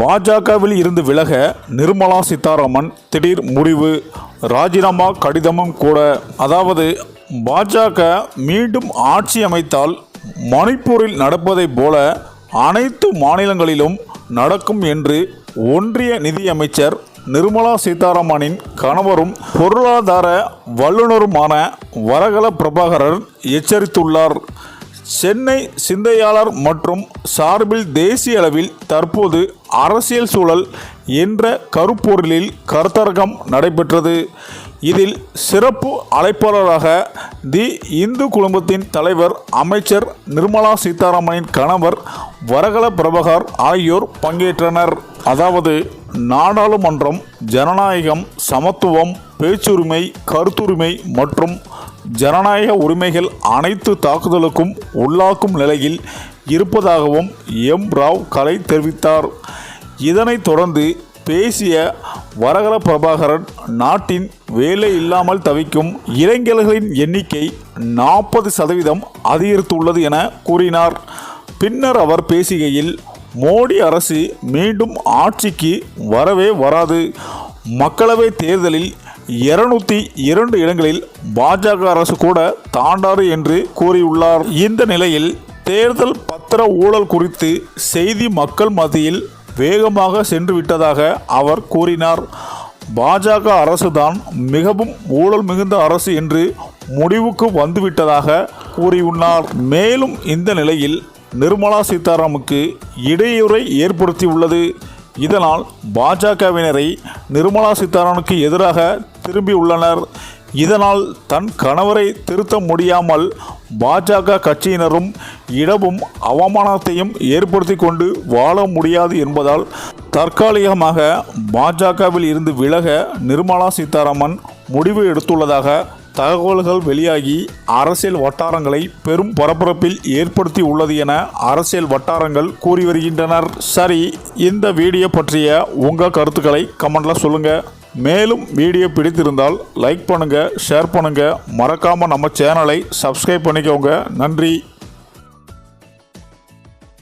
பாஜகவில் இருந்து விலக நிர்மலா சீதாராமன் திடீர் முடிவு ராஜினாமா கடிதமும் கூட. அதாவது பாஜக மீண்டும் ஆட்சி அமைத்தால் மணிப்பூரில் நடப்பதைப் போல அனைத்து மாநிலங்களிலும் நடக்கும் என்று ஒன்றிய நிதியமைச்சர் நிர்மலா சீதாராமனின் கணவரும் பொருளாதார வல்லுநருமான வரகல பிரபாகரன் எச்சரித்துள்ளார். சென்னை சிந்தையாளர் மற்றும் சார்பில் தேசிய அளவில் தற்போது அரசியல் சூழல் என்ற கருப்பொருளில் கருத்தரங்கம் நடைபெற்றது. இதில் சிறப்பு அழைப்பாளராக தி இந்து குழுமத்தின் தலைவர் அமைச்சர் நிர்மலா சீதாராமனின் கணவர் வரகல பிரபகர் ஆகியோர் பங்கேற்றனர். அதாவது நாடாளுமன்றம் ஜனநாயகம் சமத்துவம் பேச்சுரிமை கருத்துரிமை மற்றும் ஜனநாயக உரிமைகள் அனைத்து தாக்குதலுக்கும் உள்ளாக்கும் நிலையில் இருப்பதாகவும் எம். ராவ் கலை தெரிவித்தார். இதனைத் தொடர்ந்து பேசிய வரகர பிரபாகரன் நாட்டின் வேலை இல்லாமல் தவிக்கும் இளைஞர்களின் எண்ணிக்கை நாற்பது சதவீதம் அதிகரித்துள்ளது என கூறினார். பின்னர் அவர் பேசுகையில் மோடி அரசு மீண்டும் ஆட்சிக்கு வரவே வராது. மக்களவை தேர்தலில் இருநூத்தி இரண்டு இடங்களில் பாஜக அரசு கூட தாண்டாது என்று கூறியுள்ளார். இந்த நிலையில் தேர்தல் பத்திர ஊழல் குறித்து செய்தி மக்கள் மத்தியில் வேகமாக சென்று விட்டதாக அவர் கூறினார். பாஜக அரசுதான் மிகவும் ஊழல் மிகுந்த அரசு என்று முடிவுக்கு வந்துவிட்டதாக கூறியுள்ளார். மேலும் இந்த நிலையில் நிர்மலா சீதாராமுக்கு இடையூறை ஏற்படுத்தியுள்ளது. இதனால் பாஜகவினரை நிர்மலா சீதாராமனுக்கு எதிராக திரும்பியுள்ளனர் இதனால் தன் கணவரை திருத்த முடியாமல் பாஜக கட்சியினரும் இடமும் அவமானத்தையும் ஏற்படுத்தி கொண்டு வாழ முடியாது என்பதால் தற்காலிகமாக பாஜகவில் இருந்து விலக நிர்மலா சீதாராமன் முடிவு எடுத்துள்ளதாக தகவல்கள் வெளியாகி அரசியல் வட்டாரங்களை பெரும் பரபரப்பில் ஏற்படுத்தி உள்ளது என அரசியல் வட்டாரங்கள் கூறி வருகின்றனர். சரி இந்த வீடியோ பற்றிய உங்கள் கருத்துக்களை கமெண்ட்ல சொல்லுங்க. மேலும் வீடியோ பிடித்திருந்தால் லைக் பண்ணுங்க ஷேர் பண்ணுங்க. மறக்காம நம்ம சேனலை சப்ஸ்கிரைப் பண்ணிக்கோங்க. நன்றி.